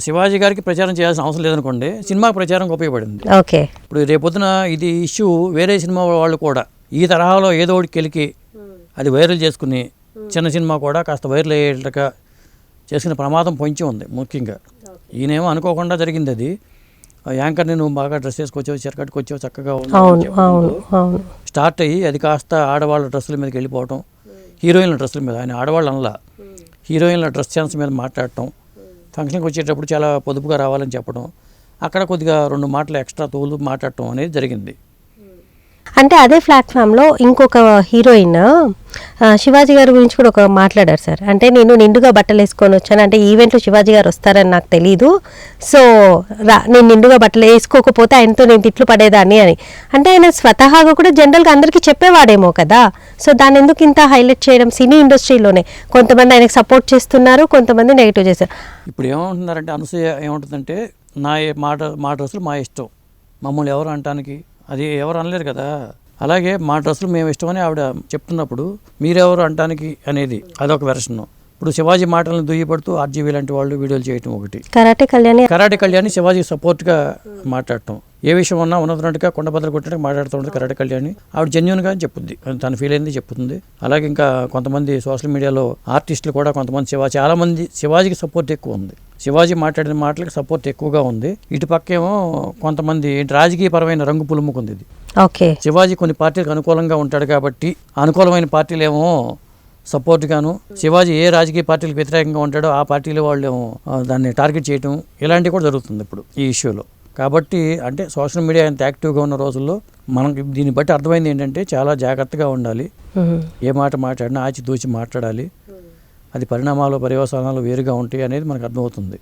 శివాజీ గారికి ప్రచారం చేయాల్సిన అవసరం లేదనుకోండి సినిమాకి ప్రచారంకి ఉపయోగపడింది. ఓకే. ఇప్పుడు రేపొద్దున ఇది ఇష్యూ వేరే సినిమా వాళ్ళు కూడా ఈ తరహాలో ఏదో ఒకటి కెలికి అది వైరల్ చేసుకుని చిన్న సినిమా కూడా కాస్త వైరల్ అయ్యేటట్టుగా చేసుకునే ప్రమాదం పొంచి ఉంది ముఖ్యంగా. ఈయనేమో అనుకోకుండా జరిగింది అది. ఆ యాంకర్ని నువ్వు బాగా డ్రెస్ వేసుకొచ్చావు చక్కగా చెప్పడంతో అవును అవును స్టార్ట్ అయ్యి అది కాస్త ఆడవాళ్ళ డ్రెస్సుల మీదకి వెళ్ళిపోవటం హీరోయిన్ల డ్రెస్సుల మీద ఆయన ఆడవాళ్ళు అనలా. హీరోయిన్ల డ్రెస్ ఛాన్స్ మీద మాట్లాడటం ఫంక్షన్కి వచ్చేటప్పుడు చాలా పొదుపుగా రావాలని చెప్పడం అక్కడ కొద్దిగా రెండు మాటలు ఎక్స్ట్రా తోలు మాట్లాడటం అనేది జరిగింది. అంటే అదే ప్లాట్ఫామ్లో ఇంకొక హీరోయిన్ శివాజీ గారి గురించి కూడా ఒక మాట్లాడారు సార్. అంటే నేను నిండుగా బట్టలు వేసుకొని వచ్చాను. అంటే ఈవెంట్లో శివాజీ గారు వస్తారని నాకు తెలియదు సో రా నేను నిండుగా బట్టలు వేసుకోకపోతే ఆయనతో నేను తిట్లు పడేదాన్ని అని. అంటే ఆయన స్వతహాగా కూడా జనరల్గా అందరికీ చెప్పేవాడేమో కదా. సో దాన్ని ఎందుకు ఇంత హైలైట్ చేయడం సినీ ఇండస్ట్రీలోనే? కొంతమంది ఆయనకు సపోర్ట్ చేస్తున్నారు కొంతమంది నెగిటివ్ చేశారు ఇప్పుడు ఏమంటున్నారంటే అనసూయ ఏమంటుందంటే నా మాట మాట మా మా ఇష్టం. మమ్మల్ని ఎవరు అనటానికి? అది ఎవరు అనలేరు కదా. అలాగే మా డ్రెస్సులు మేము ఇష్టమని ఆవిడ చెప్తున్నప్పుడు మీరెవరు అనటానికి అనేది అదొక వెర్షన్. ఇప్పుడు శివాజీ మాటలను దుయ్యపడుతూ ఆర్జీవీ లాంటి వాళ్ళు వీడియోలు చేయటం ఒకటి. కరాటే కళ్యాణి కరాటే కళ్యాణి శివాజీ సపోర్ట్గా మాట్లాడటం. ఏ విషయం ఉన్నా ఉన్నట్టుగా కొండబద్దలు కొట్టినట్టు మాట్లాడుతూ ఉంటుంది కరాటే కళ్యాణి. ఆవిడ జెన్యున్గా చెప్పుద్ది. తను ఫీల్ అయింది చెప్పుతుంది. అలాగే ఇంకా కొంతమంది సోషల్ మీడియాలో ఆర్టిస్టులు కూడా కొంతమంది శివా చాలా మంది శివాజీకి సపోర్ట్ ఎక్కువ ఉంది. శివాజీ మాట్లాడిన మాటలకు సపోర్ట్ ఎక్కువగా ఉంది. ఇటు పక్కేమో కొంతమంది రాజకీయపరమైన రంగు పులుముకుంది ఇది. ఓకే. శివాజీ కొన్ని పార్టీలకు అనుకూలంగా ఉంటాడు కాబట్టి అనుకూలమైన పార్టీలేమో సపోర్ట్ గాను శివాజీ ఏ రాజకీయ పార్టీలకు వ్యతిరేకంగా ఉంటాడో ఆ పార్టీల వాళ్ళు ఏమో దాన్ని టార్గెట్ చేయటం ఇలాంటివి కూడా జరుగుతుంది ఇప్పుడు ఈ ఇష్యూలో. కాబట్టి అంటే సోషల్ మీడియా ఎంత యాక్టివ్గా ఉన్న రోజుల్లో మనకి దీన్ని బట్టి అర్థమైంది ఏంటంటే చాలా జాగ్రత్తగా ఉండాలి. ఏ మాట మాట్లాడినా ఆచితూచి మాట్లాడాలి. అది పరిణామాలు పర్యవసానాలు వేరుగా ఉంటాయి అనేది మనకు అర్థమవుతుంది.